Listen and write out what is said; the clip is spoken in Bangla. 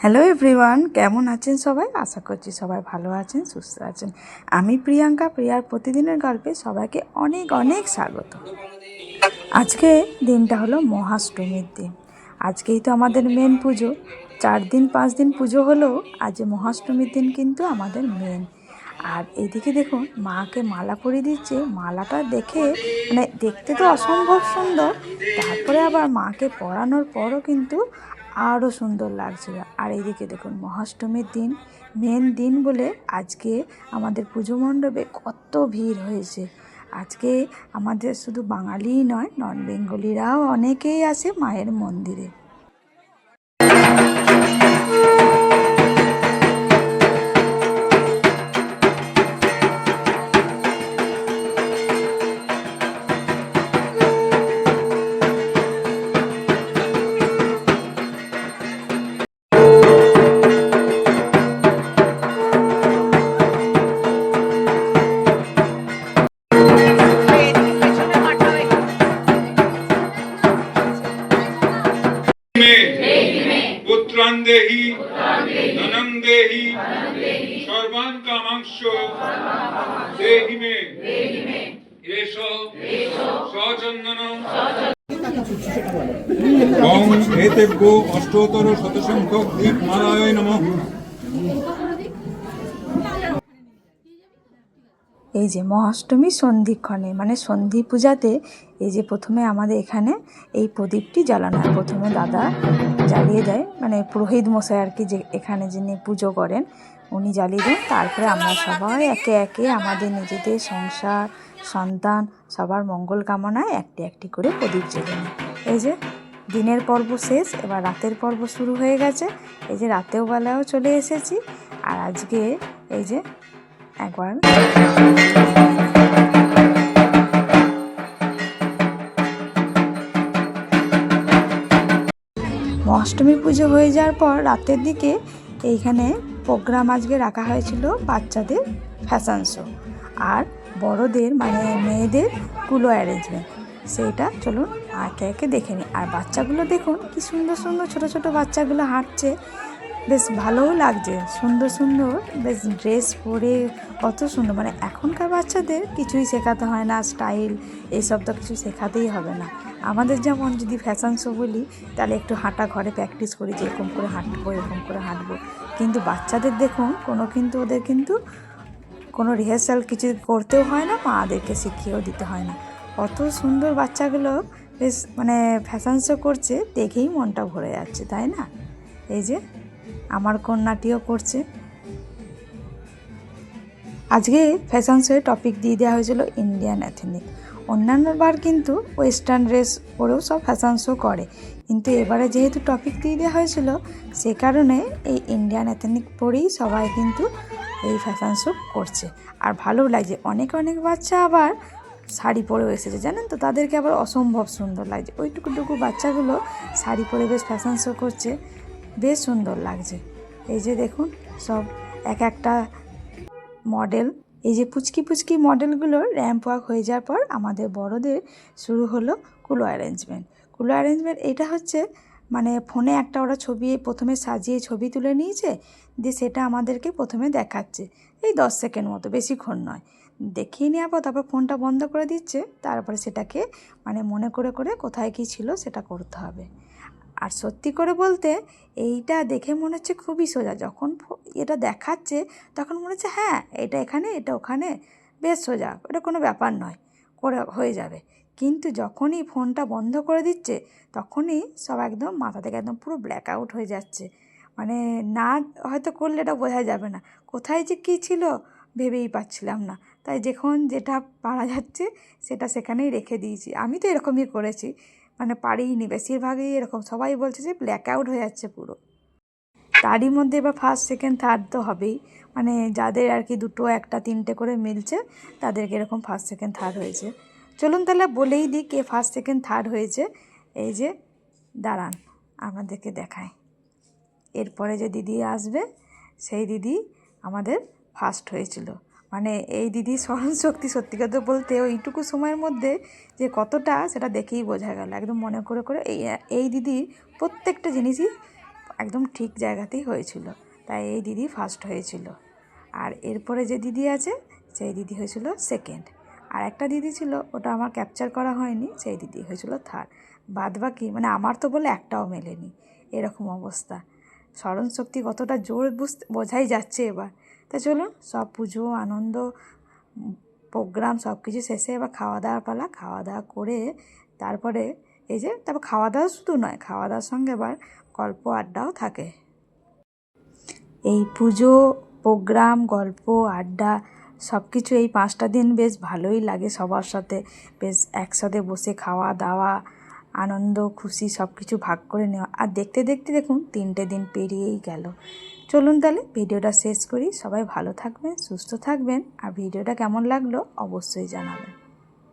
হ্যালো এভরিওয়ান কেমন আছেন সবাই? আশা করছি সবাই ভালো আছেন, সুস্থ আছেন। আমি প্রিয়াঙ্কা, প্রিয়ার প্রতিদিনের গল্পে সবাইকে অনেক অনেক স্বাগত। আজকে দিনটা হলো মহাষ্টমীর দিন। আজকেই তো আমাদের মেন পুজো। চার দিন, পাঁচ দিন পুজো হলেও আজ মহাষ্টমীর দিন কিন্তু আমাদের মেন আর এদিকে দেখুন, মাকে মালা পরিয়ে দিচ্ছে। মালাটা দেখে মানে দেখতে তো অসম্ভব সুন্দর। তারপরে আবার মাকে পরানোর পরও কিন্তু আরও সুন্দর লাগছিল। আর এইদিকে দেখুন, মহাষ্টমীর দিন, মেন দিন বলে আজকে আমাদের পুজো মণ্ডপে কত ভিড় হয়েছে। আজকে আমাদের শুধু বাঙালিই নয় নন বেঙ্গলিরাও অনেকেই আসে মায়ের মন্দিরে। পুত্রান দেহি ধনং দেহি সর্বান কামাংশ দেহি মে এস সচন্দন এবং এতে অষ্টতর শতসংখ্যক দীপ মালায় নম এই যে মহাষ্টমী সন্ধিক্ষণে মানে সন্ধি পূজাতে এই যে প্রথমে আমাদের এখানে এই প্রদীপটি জ্বালানো হয়। প্রথমে দাদা জ্বালিয়ে দেয় মানে পুরোহিত মশাই আর কি যে এখানে যিনি পুজো করেন, উনি জ্বালিয়ে দেন। তারপরে আমরা সবাই একে একে আমাদের নিজেদের সংসার, সন্তান, সবার মঙ্গল কামনায় একটি একটি করে প্রদীপ জ্বেলে এই যে দিনের পর্ব শেষ, এবার রাতের পর্ব শুরু হয়ে গেছে। এই যে রাতেও বেলাও চলে এসেছি। আর আজকে এই যে একবার অষ্টমী পুজো হয়ে যাওয়ার পর রাতের দিকে এইখানে প্রোগ্রাম আজকে রাখা হয়েছিল বাচ্চাদের ফ্যাশন শো আর বড়দের মানে মেয়েদের কুলো অ্যারেঞ্জমেন্ট সেইটা চলুন একে একে দেখে নিই। আর বাচ্চাগুলো দেখুন কি সুন্দর সুন্দর ছোট ছোট বাচ্চাগুলো হাঁটছে। বেশ ভালোও লাগছে। সুন্দর সুন্দর। বেশ ড্রেস পরে কত সুন্দর। মানে এখনকার বাচ্চাদের কিছুই শেখাতে হয় না স্টাইল এইসব তো কিছু শেখাতেই হবে না। আমাদের যেমন যদি ফ্যাশন শো বলি, তাহলে একটু হাঁটা ঘরে প্র্যাকটিস করি যে এরকম করে হাঁটবো, এরকম করে হাঁটবো। কিন্তু বাচ্চাদের দেখুন, কোনো কিন্তু ওদের কিন্তু কোনো রিহার্সাল কিছু করতেও হয় না, মাদেরকে শিখিয়েও দিতে হয় না। কত সুন্দর বাচ্চাগুলো বেশ মানে ফ্যাশন শো করছে, দেখেই মনটা ভরে যাচ্ছে, তাই না? এই যে আমার কন্যাটিও করছে। আজকে ফ্যাশন শোয়ে টপিক দিয়ে দেওয়া হয়েছিল ইন্ডিয়ান অ্যাথেনিক অন্যান্য বার কিন্তু ওয়েস্টার্ন ড্রেস পরেও সব ফ্যাশন শো করে। কিন্তু এবারে যেহেতু টপিক দিয়ে দেওয়া হয়েছিল, সে কারণে এই ইন্ডিয়ান অ্যাথেনিক পরেই সবাই কিন্তু এই ফ্যাশন শো করছে। আর ভালোও লাগছে, অনেক অনেক বাচ্চা আবার শাড়ি পরেও এসেছে, জানেন তো? তাদেরকে আবার অসম্ভব সুন্দর লাগছে। ওইটুকুটুকু বাচ্চাগুলো শাড়ি পরে বেশ ফ্যাশন শো করছে। বেশ সুন্দর লাগছে। এই যে দেখুন, সব এক একটা মডেল। এই যে পুচকি পুচকি মডেলগুলোর র্যাম্প ওয়াক হয়ে যাওয়ার পর আমাদের বড়দের শুরু হলো কুলো অ্যারেঞ্জমেন্ট কুলো অ্যারেঞ্জমেন্ট এটা হচ্ছে মানে ফোনে একটা ওরা ছবি প্রথমে সাজিয়ে ছবি তুলে নিয়েছে, দিয়ে সেটা আমাদেরকে প্রথমে দেখাচ্ছে। এই দশ সেকেন্ড মতো বেশিক্ষণ নয়। দেখিয়ে নেওয়ার পর তারপর ফোনটা বন্ধ করে দিচ্ছে, তারপরে সেটাকে মানে মনে করে করে কোথায় কী ছিল সেটা করতে হবে। আর সত্যি করে বলতে এইটা দেখে মনে হচ্ছে খুবই সোজা। যখন এটা দেখাচ্ছে, তখন মনে হচ্ছে হ্যাঁ এটা এখানে, এটা ওখানে, বেশ সোজা, এটা কোনো ব্যাপার নয়, করে, হয়ে যাবে। কিন্তু যখনই ফোনটা বন্ধ করে দিচ্ছে, তখনই সব একদম মাথা থেকে একদম পুরো ব্ল্যাক আউট হয়ে যাচ্ছে। মানে না হয়তো করলে এটা বোঝা যাবে না। কোথায় যে কী ছিল, ভেবেই পাচ্ছিলাম না। তাই যখন যেটা পারা যাচ্ছে, সেটা সেখানেই রেখে দিয়েছি। আমি তো এরকমই করেছি। মানে পারিনি বেশিরভাগই এরকম। সবাই বলছে যে ব্ল্যাক আউট হয়ে যাচ্ছে পুরো। তারই মধ্যে এবার ফার্স্ট সেকেন্ড থার্ড তো হবেই। মানে যাদের আর কি দুটো, একটা, তিনটে করে মিলছে, তাদেরকে এরকম ফার্স্ট সেকেন্ড থার্ড হয়েছে। চলুন তাহলে বলেই দিই কে ফার্স্ট সেকেন্ড থার্ড হয়েছে। এই যে, দাঁড়ান, আমাদেরকে দেখায় এরপরে যে দিদি আসবে, সেই দিদি আমাদের ফার্স্ট হয়েছিল। মানে এই দিদির স্মরণশক্তি সত্যি কথা বলতে ওইটুকু সময়ের মধ্যে যে কতটা সেটা দেখেই বোঝা গেল। একদম মনে করে করে এই এই দিদির প্রত্যেকটা জিনিসই একদম ঠিক জায়গাতেই হয়েছিল। তাই এই দিদি ফার্স্ট হয়েছিল। আর এরপরে যে দিদি আছে, সেই দিদি হয়েছিল সেকেন্ড আর একটা দিদি ছিল, ওটা আমার ক্যাপচার করা হয়নি, সেই দিদি হয়েছিল থার্ড বাদ বাকি মানে আমার তো বলে একটাও মেলেনি। এরকম অবস্থা। স্মরণশক্তি কতটা জোর বুঝতে, বোঝাই যাচ্ছে এবার। তা চলুন, সব পুজো, আনন্দ, প্রোগ্রাম সব কিছু শেষে এবার খাওয়া দাওয়ার পালা। খাওয়া দাওয়া করে তারপরে এই যে, তারপর খাওয়া দাওয়া শুধু নয়, খাওয়া দাওয়ার সঙ্গে এবার গল্প আড্ডাও থাকে। এই পুজো, প্রোগ্রাম, গল্প, আড্ডা, সব কিছু এই পাঁচটা দিন বেশ ভালোই লাগে সবার সাথে। বেশ একসাথে বসে খাওয়া দাওয়া আনন্দ, খুশি সব কিছু ভাগ করে নেওয়া। আর দেখতে দেখতে দেখুন, তিনটে দিন পেরিয়েই গেল। চলুন তাহলে ভিডিওটা শেষ করি। সবাই ভালো থাকবেন, সুস্থ থাকবেন। আর ভিডিওটা কেমন লাগল অবশ্যই জানাবেন।